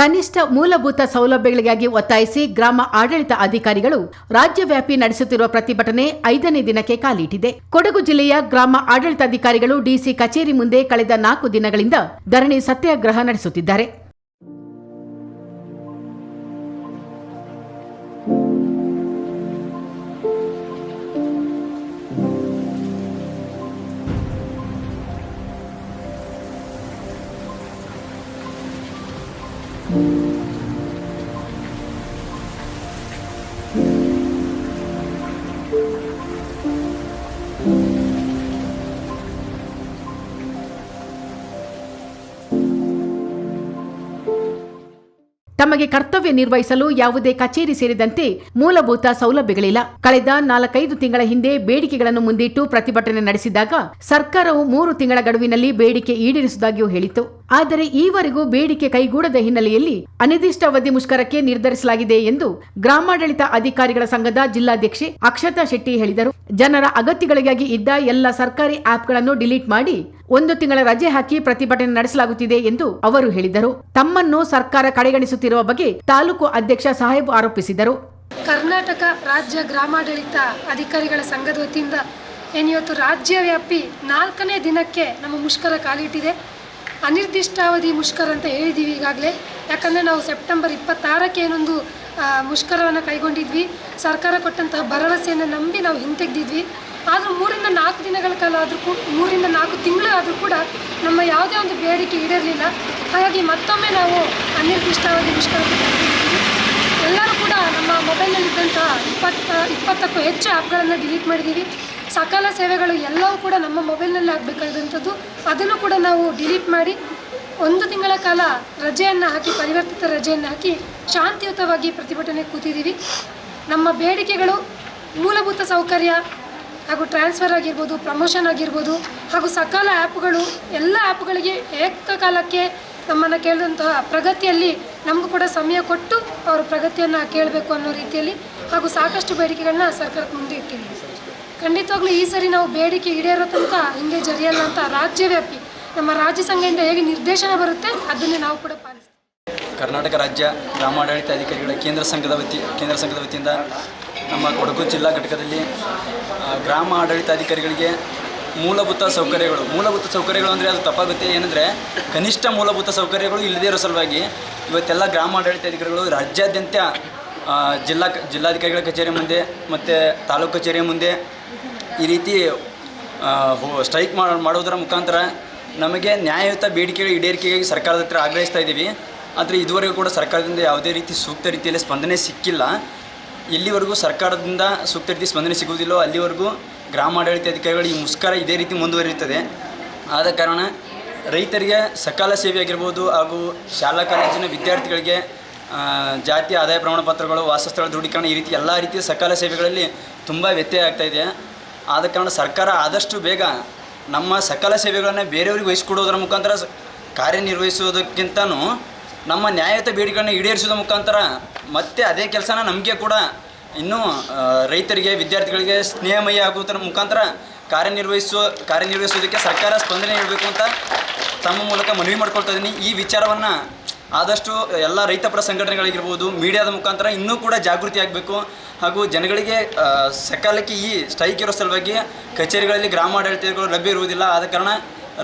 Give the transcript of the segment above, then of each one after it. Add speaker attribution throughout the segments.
Speaker 1: ಕನಿಷ್ಠ ಮೂಲಭೂತ ಸೌಲಭ್ಯಗಳಿಗಾಗಿ ಒತ್ತಾಯಿಸಿ ಗ್ರಾಮ ಆಡಳಿತ ಅಧಿಕಾರಿಗಳು ರಾಜ್ಯವ್ಯಾಪಿ ನಡೆಸುತ್ತಿರುವ ಪ್ರತಿಭಟನೆ ಐದನೇ ದಿನಕ್ಕೆ ಕಾಲಿಟ್ಟಿದೆ. ಕೊಡಗು ಜಿಲ್ಲೆಯ ಗ್ರಾಮ ಆಡಳಿತಾಧಿಕಾರಿಗಳು ಡಿಸಿ ಕಚೇರಿ ಮುಂದೆ ಕಳೆದ ನಾಲ್ಕು ದಿನಗಳಿಂದ ಧರಣಿ ಸತ್ಯಾಗ್ರಹ ನಡೆಸುತ್ತಿದ್ದಾರೆ. ತಮಗೆ ಕರ್ತವ್ಯ ನಿರ್ವಹಿಸಲು ಯಾವುದೇ ಕಚೇರಿ ಸೇರಿದಂತೆ ಮೂಲಭೂತ ಸೌಲಭ್ಯಗಳಿಲ್ಲ. ಕಳೆದ ನಾಲ್ಕೈದು ತಿಂಗಳ ಹಿಂದೆ ಬೇಡಿಕೆಗಳನ್ನು ಮುಂದಿಟ್ಟು ಪ್ರತಿಭಟನೆ ನಡೆಸಿದಾಗ ಸರ್ಕಾರವು ಮೂರು ತಿಂಗಳ ಗಡುವಿನಲ್ಲಿ ಬೇಡಿಕೆ ಈಡೇರಿಸುವುದಾಗಿಯೂ ಹೇಳಿತ್ತು. ಆದರೆ ಈವರೆಗೂ ಬೇಡಿಕೆ ಕೈಗೂಡದ ಹಿನ್ನೆಲೆಯಲ್ಲಿ ಅನಿರ್ದಿಷ್ಟಾವಧಿ ಮುಷ್ಕರಕ್ಕೆ ನಿರ್ಧರಿಸಲಾಗಿದೆ ಎಂದು ಗ್ರಾಮಾಡಳಿತ ಅಧಿಕಾರಿಗಳ ಸಂಘದ ಜಿಲ್ಲಾಧ್ಯಕ್ಷೆ ಅಕ್ಷತಾ ಶೆಟ್ಟಿ ಹೇಳಿದರು. ಜನರ ಅಗತ್ಯಗಳಿಗಾಗಿ ಇದ್ದ ಎಲ್ಲ ಸರ್ಕಾರಿ ಆಪ್ಗಳನ್ನು ಡಿಲೀಟ್ ಮಾಡಿ ಒಂದು ತಿಂಗಳ ರಜೆ ಹಾಕಿ ಪ್ರತಿಭಟನೆ ನಡೆಸಲಾಗುತ್ತಿದೆ ಎಂದು ಅವರು ಹೇಳಿದರು. ತಮ್ಮನ್ನು ಸರ್ಕಾರ ಕಡೆಗಣಿಸುತ್ತಿರುವ ಬಗ್ಗೆ ತಾಲೂಕು ಅಧ್ಯಕ್ಷ ಸಾಹೇಬ್ ಆರೋಪಿಸಿದರು.
Speaker 2: ಕರ್ನಾಟಕ ರಾಜ್ಯ ಗ್ರಾಮಾಡಳಿತ ಅಧಿಕಾರಿಗಳ ಸಂಘದ ವತಿಯಿಂದ ಏನಿವತ್ತು ರಾಜ್ಯವ್ಯಾಪಿ ನಾಲ್ಕನೇ ದಿನಕ್ಕೆ ನಮ್ಮ ಮುಷ್ಕರ ಕಾಲಿಟ್ಟಿದೆ. ಅನಿರ್ದಿಷ್ಟಾವಧಿ ಮುಷ್ಕರ ಅಂತ ಹೇಳಿದ್ದೀವಿ ಈಗಾಗಲೇ. ಯಾಕಂದರೆ ನಾವು ಸೆಪ್ಟೆಂಬರ್ ಇಪ್ಪತ್ತಾರಕ್ಕೆ ಏನೊಂದು ಮುಷ್ಕರವನ್ನು ಕೈಗೊಂಡಿದ್ವಿ. ಸರ್ಕಾರ ಕೊಟ್ಟಂತಹ ಭರವಸೆಯನ್ನು ನಂಬಿ ನಾವು ಹಿಂತೆಗೆದಿದ್ವಿ. ಆದರೂ ಮೂರಿಂದ ನಾಲ್ಕು ದಿನಗಳ ಕಾಲ ಆದರೂ ಕೂಡ, ಮೂರಿಂದ ನಾಲ್ಕು ತಿಂಗಳು ಆದರೂ ಕೂಡ ನಮ್ಮ ಯಾವುದೇ ಒಂದು ಬೇಡಿಕೆ ಈಡೇರಲಿಲ್ಲ. ಹಾಗಾಗಿ ಮತ್ತೊಮ್ಮೆ ನಾವು ಅನಿರ್ದಿಷ್ಟಾವಧಿ ಮುಷ್ಕರ ಎಲ್ಲರೂ ಕೂಡ ನಮ್ಮ ಮೊಬೈಲ್ನಲ್ಲಿದ್ದಂತಹ ಇಪ್ಪತ್ತ, ಇಪ್ಪತ್ತಕ್ಕೂ ಹೆಚ್ಚು ಆ್ಯಪ್ಗಳನ್ನು ಡಿಲೀಟ್ ಮಾಡಿದ್ದೀವಿ. ಸಕಾಲ ಸೇವೆಗಳು ಎಲ್ಲವೂ ಕೂಡ ನಮ್ಮ ಮೊಬೈಲ್ನಲ್ಲಿ ಆಗಬೇಕಾದಂಥದ್ದು. ಅದನ್ನು ಕೂಡ ನಾವು ಡಿಲೀಟ್ ಮಾಡಿ ಒಂದು ತಿಂಗಳ ಕಾಲ ರಜೆಯನ್ನು ಹಾಕಿ, ಪರಿವರ್ತಿತ ರಜೆಯನ್ನು ಹಾಕಿ ಶಾಂತಿಯುತವಾಗಿ ಪ್ರತಿಭಟನೆ ಕೂತಿದ್ದೀವಿ. ನಮ್ಮ ಬೇಡಿಕೆಗಳು ಮೂಲಭೂತ ಸೌಕರ್ಯ ಹಾಗೂ ಟ್ರಾನ್ಸ್ಫರ್ ಆಗಿರ್ಬೋದು, ಪ್ರಮೋಷನ್ ಆಗಿರ್ಬೋದು ಹಾಗೂ ಸಕಾಲ ಆ್ಯಪ್ಗಳು, ಎಲ್ಲ ಆ್ಯಪ್ಗಳಿಗೆ ಏಕಕಾಲಕ್ಕೆ ನಮ್ಮನ್ನು ಕೇಳಿದಂತಹ ಪ್ರಗತಿಯಲ್ಲಿ ನಮಗೂ ಕೂಡ ಸಮಯ ಕೊಟ್ಟು ಅವರು ಪ್ರಗತಿಯನ್ನು ಕೇಳಬೇಕು ಅನ್ನೋ ರೀತಿಯಲ್ಲಿ ಹಾಗೂ ಸಾಕಷ್ಟು ಬೇಡಿಕೆಗಳನ್ನ ಸರ್ಕಾರಕ್ಕೆ ಮುಂದೆ ಇಟ್ಟಿದ್ದೀವಿ. ಖಂಡಿತವಾಗ್ಲೂ ಈ ಸರಿ ನಾವು ಬೇಡಿಕೆ ಈಡೇರೋ ತನಕ ಹಿಂದೆ ಜರಿಯಲ್ಲ ಅಂತ ರಾಜ್ಯವ್ಯಾಪಿ ನಮ್ಮ ರಾಜ್ಯ ಸಂಘದಿಂದ ಹೇಗೆ ನಿರ್ದೇಶನ ಬರುತ್ತೆ ಅದನ್ನೇ ನಾವು ಕೂಡ ಪಾಲಿಸ್ತೀವಿ.
Speaker 3: ಕರ್ನಾಟಕ ರಾಜ್ಯ ಗ್ರಾಮಾಡಳಿತ ಅಧಿಕಾರಿಗಳ ಕೇಂದ್ರ ಸಂಘದ ವತಿ ಕೇಂದ್ರ ಸಂಘದ ವತಿಯಿಂದ ನಮ್ಮ ಕೊಡಗು ಜಿಲ್ಲಾ ಘಟಕದಲ್ಲಿ ಗ್ರಾಮ ಆಡಳಿತ ಅಧಿಕಾರಿಗಳಿಗೆ ಮೂಲಭೂತ ಸೌಕರ್ಯಗಳು ಮೂಲಭೂತ ಸೌಕರ್ಯಗಳು ಅಂದರೆ ಅದು ತಪ್ಪಾಗುತ್ತೆ. ಏನಂದರೆ ಕನಿಷ್ಠ ಮೂಲಭೂತ ಸೌಕರ್ಯಗಳು ಇಲ್ಲದೇ ಇರೋ ಸಲುವಾಗಿ ಇವತ್ತೆಲ್ಲ ಗ್ರಾಮ ಆಡಳಿತಾಧಿಕಾರಿಗಳು ರಾಜ್ಯಾದ್ಯಂತ ಆ, ಜಿಲ್ಲಾ ಜಿಲ್ಲಾಧಿಕಾರಿಗಳ ಕಚೇರಿ ಮುಂದೆ ಮತ್ತು ತಾಲೂಕು ಕಚೇರಿ ಮುಂದೆ ಈ ರೀತಿ ಸ್ಟ್ರೈಕ್ ಮಾಡೋದರ ಮುಖಾಂತರ ನಮಗೆ ನ್ಯಾಯಯುತ ಬೇಡಿಕೆಗಳ ಈಡೇರಿಕೆಗಾಗಿ ಸರ್ಕಾರದ ಹತ್ರ ಆಗ್ರಹಿಸ್ತಾ ಇದ್ದೀವಿ. ಆದರೆ ಇದುವರೆಗೂ ಕೂಡ ಸರ್ಕಾರದಿಂದ ಯಾವುದೇ ರೀತಿ ಸೂಕ್ತ ರೀತಿಯಲ್ಲಿ ಸ್ಪಂದನೆ ಸಿಕ್ಕಿಲ್ಲ. ಎಲ್ಲಿವರೆಗೂ ಸರ್ಕಾರದಿಂದ ಸೂಕ್ತ ರೀತಿ ಸ್ಪಂದನೆ ಸಿಗುವುದಿಲ್ಲೋ ಅಲ್ಲಿವರೆಗೂ ಗ್ರಾಮಾಡಳಿತ ಅಧಿಕಾರಿಗಳು ಈ ಮುಷ್ಕರ ಇದೇ ರೀತಿ ಮುಂದುವರಿಯುತ್ತದೆ. ಆದ ಕಾರಣ ರೈತರಿಗೆ ಸಕಾಲ ಸೇವೆ ಆಗಿರ್ಬೋದು ಹಾಗೂ ಶಾಲಾ ಕಾಲೇಜಿನ ವಿದ್ಯಾರ್ಥಿಗಳಿಗೆ ಜಾತಿ ಆದಾಯ ಪ್ರಮಾಣ ಪತ್ರಗಳು ವಾಸಸ್ಥಳ ದೃಢೀಕರಣ ಈ ರೀತಿ ಎಲ್ಲ ರೀತಿಯ ಸಕಾಲ ಸೇವೆಗಳಲ್ಲಿ ತುಂಬ ವ್ಯತ್ಯಯ ಆಗ್ತಾ ಇದೆ. ಆದ ಕಾರಣ ಸರ್ಕಾರ ಆದಷ್ಟು ಬೇಗ ನಮ್ಮ ಸಕಲ ಸೇವೆಗಳನ್ನು ಬೇರೆಯವ್ರಿಗೆ ವಹಿಸಿಕೊಡುವುದರ ಮುಖಾಂತರ ಕಾರ್ಯನಿರ್ವಹಿಸೋದಕ್ಕಿಂತನೂ ನಮ್ಮ ನ್ಯಾಯಯುತ ಬೇಡಿಕೆಗಳನ್ನ ಈಡೇರಿಸೋದ ಮುಖಾಂತರ ಮತ್ತೆ ಅದೇ ಕೆಲಸನ ನಮಗೆ ಕೂಡ ಇನ್ನೂ ರೈತರಿಗೆ, ವಿದ್ಯಾರ್ಥಿಗಳಿಗೆ ಸ್ನೇಹಮಯ ಆಗುವುದರ ಮುಖಾಂತರ ಕಾರ್ಯನಿರ್ವಹಿಸುವ ಕಾರ್ಯನಿರ್ವಹಿಸೋದಕ್ಕೆ ಸರ್ಕಾರ ಸ್ಪಂದನೆ ನೀಡಬೇಕು ಅಂತ ತಮ್ಮ ಮೂಲಕ ಮನವಿ ಮಾಡ್ಕೊಳ್ತಾ ಇದ್ದೀನಿ. ಈ ವಿಚಾರವನ್ನು ಆದಷ್ಟು ಎಲ್ಲ ರೈತಪರ ಸಂಘಟನೆಗಳಿಗಿರ್ಬೋದು, ಮೀಡಿಯಾದ ಮುಖಾಂತರ ಇನ್ನೂ ಕೂಡ ಜಾಗೃತಿ ಆಗಬೇಕು. ಹಾಗೂ ಜನಗಳಿಗೆ ಸಕಾಲಕ್ಕೆ ಈ ಸ್ಟ್ರೈಕ್ ಇರೋ ಸಲುವಾಗಿ ಕಚೇರಿಗಳಲ್ಲಿ ಗ್ರಾಮಾಡಳಿತಗಳು ಲಭ್ಯ ಇರುವುದಿಲ್ಲ. ಆದ ಕಾರಣ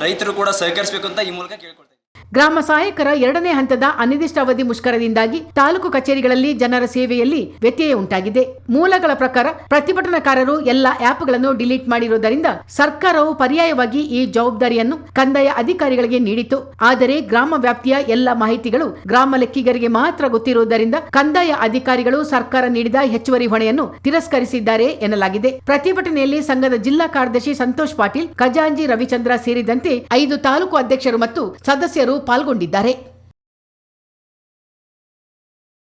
Speaker 3: ರೈತರು ಕೂಡ ಸಹಕರಿಸಬೇಕು ಅಂತ ಈ ಮೂಲಕ ಕೇಳ್ಕೊಳ್ತೀನಿ.
Speaker 1: ಗ್ರಾಮ ಸಹಾಯಕರ ಎರಡನೇ ಹಂತದ ಅನಿರ್ದಿಷ್ಟಾವಧಿ ಮುಷ್ಕರದಿಂದಾಗಿ ತಾಲೂಕು ಕಚೇರಿಗಳಲ್ಲಿ ಜನರ ಸೇವೆಯಲ್ಲಿ ವ್ಯತ್ಯಯ ಉಂಟಾಗಿದೆ. ಮೂಲಗಳ ಪ್ರಕಾರ ಪ್ರತಿಭಟನಾಕಾರರು ಎಲ್ಲ ಆ್ಯಪ್ಗಳನ್ನು ಡಿಲೀಟ್ ಮಾಡಿರುವುದರಿಂದ ಸರ್ಕಾರವು ಪರ್ಯಾಯವಾಗಿ ಈ ಜವಾಬ್ದಾರಿಯನ್ನು ಕಂದಾಯ ಅಧಿಕಾರಿಗಳಿಗೆ ನೀಡಿತು ಆದರೆ ಗ್ರಾಮ ವ್ಯಾಪ್ತಿಯ ಎಲ್ಲ ಮಾಹಿತಿಗಳು ಗ್ರಾಮ ಲೆಕ್ಕಿಗರಿಗೆ ಮಾತ್ರ ಗೊತ್ತಿರುವುದರಿಂದ ಕಂದಾಯ ಅಧಿಕಾರಿಗಳು ಸರ್ಕಾರ ನೀಡಿದ ಹೆಚ್ಚುವರಿ ಹೊಣೆಯನ್ನು ತಿರಸ್ಕರಿಸಿದ್ದಾರೆ ಎನ್ನಲಾಗಿದೆ. ಪ್ರತಿಭಟನೆಯಲ್ಲಿ ಸಂಘದ ಜಿಲ್ಲಾ ಕಾರ್ಯದರ್ಶಿ ಸಂತೋಷ್ ಪಾಟೀಲ್, ಖಜಾಂಜಿ ರವಿಚಂದ್ರ ಸೇರಿದಂತೆ ಐದು ತಾಲೂಕು ಅಧ್ಯಕ್ಷರು ಮತ್ತು ಸದಸ್ಯರು ಪಾಲ್ಗೊಂಡಿದ್ದಾರೆ.